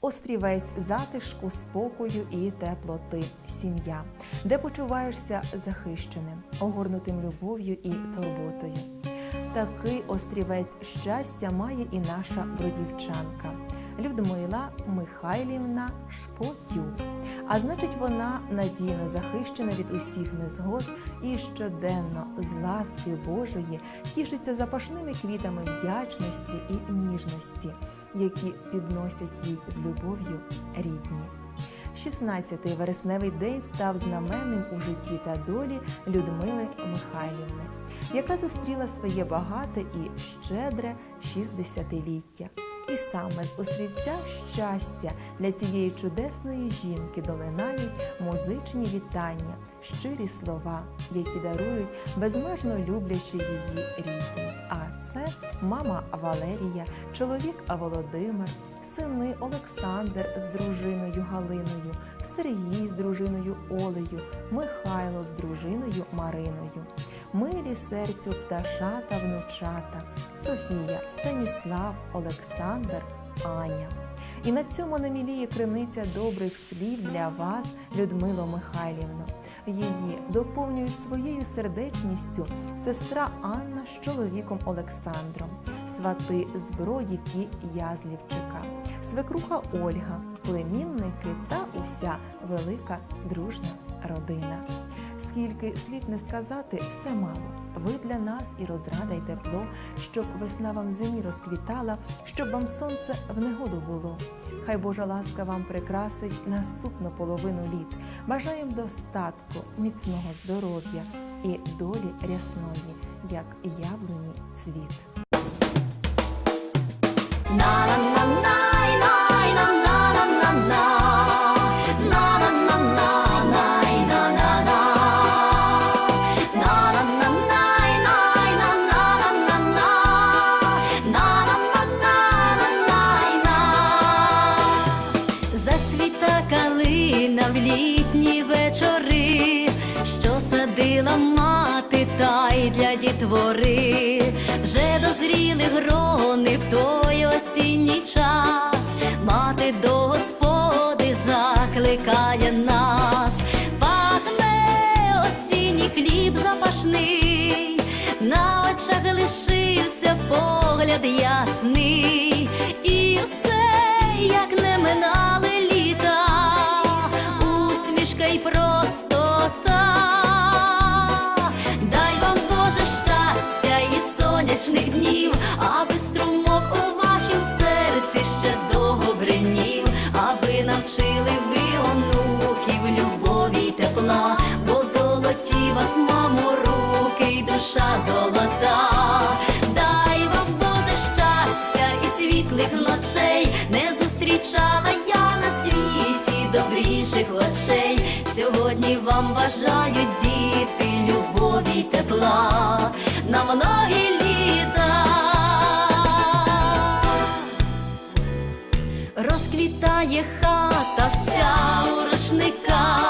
острівець затишку, спокою і теплоти, сім'я, де почуваєшся захищеним, огорнутим любов'ю і турботою. Такий острівець щастя має і наша бродівчанка Людмила Михайлівна Шпотюк. А значить, вона надійно захищена від усіх незгод і щоденно з ласки Божої тішиться запашними квітами вдячності і ніжності, які підносять їй з любов'ю рідні. 16-й вересневий день став знаменним у житті та долі Людмили Михайлівни, яка зустріла своє багате і щедре 60-ліття. І саме з острівця щастя для цієї чудесної жінки долинають музичні вітання, щирі слова, які дарують безмежно люблячи її рідні. А це мама Валерія, чоловік Володимир, сини Олександр з дружиною Галиною, Сергій з дружиною Олею, Михайло з дружиною Мариною, милі серцю пташата внучата, Софія, Станіслав, Олександр, Аня. І на цьому наміліє криниця добрих слів для вас, Людмило Михайлівно. Її доповнюють своєю сердечністю сестра Анна з чоловіком Олександром, свати з Бродівки Язлівчика, свекруха Ольга, племінники та уся велика дружна родина. Скільки слів не сказати, все мало. Ви для нас і розрада, й тепло, щоб весна вам зимі розквітала, щоб вам сонце в негоду було. Хай Божа ласка вам прикрасить наступну половину літ. Бажаєм достатку, міцного здоров'я і долі рясної, як яблуні цвіт. Садила мати та й для дітвори, вже дозріли грони в той осінній час, мати до господи закликає нас, пахне осінній хліб запашний, на очах лишився погляд ясний, Вам бажають діти любові й тепла на многі літа. Розквітає хата вся у рушниках,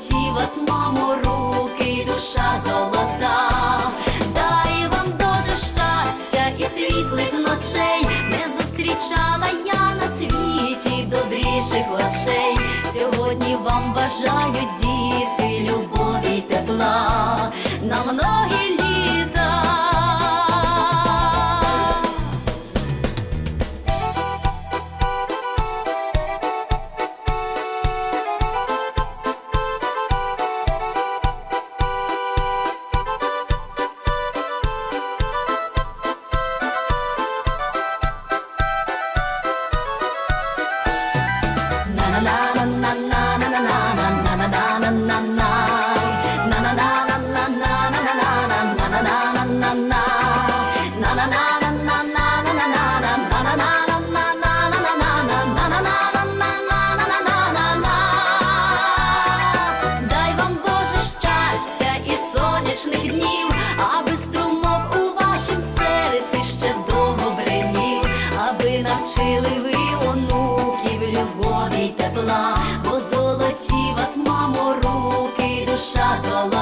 золоті вас, мамо, руки душа золота. Дай вам дуже щастя і світлих ночей, не зустрічала я на світі добріших очей. Сьогодні вам бажають діти любові й тепла на душа золота.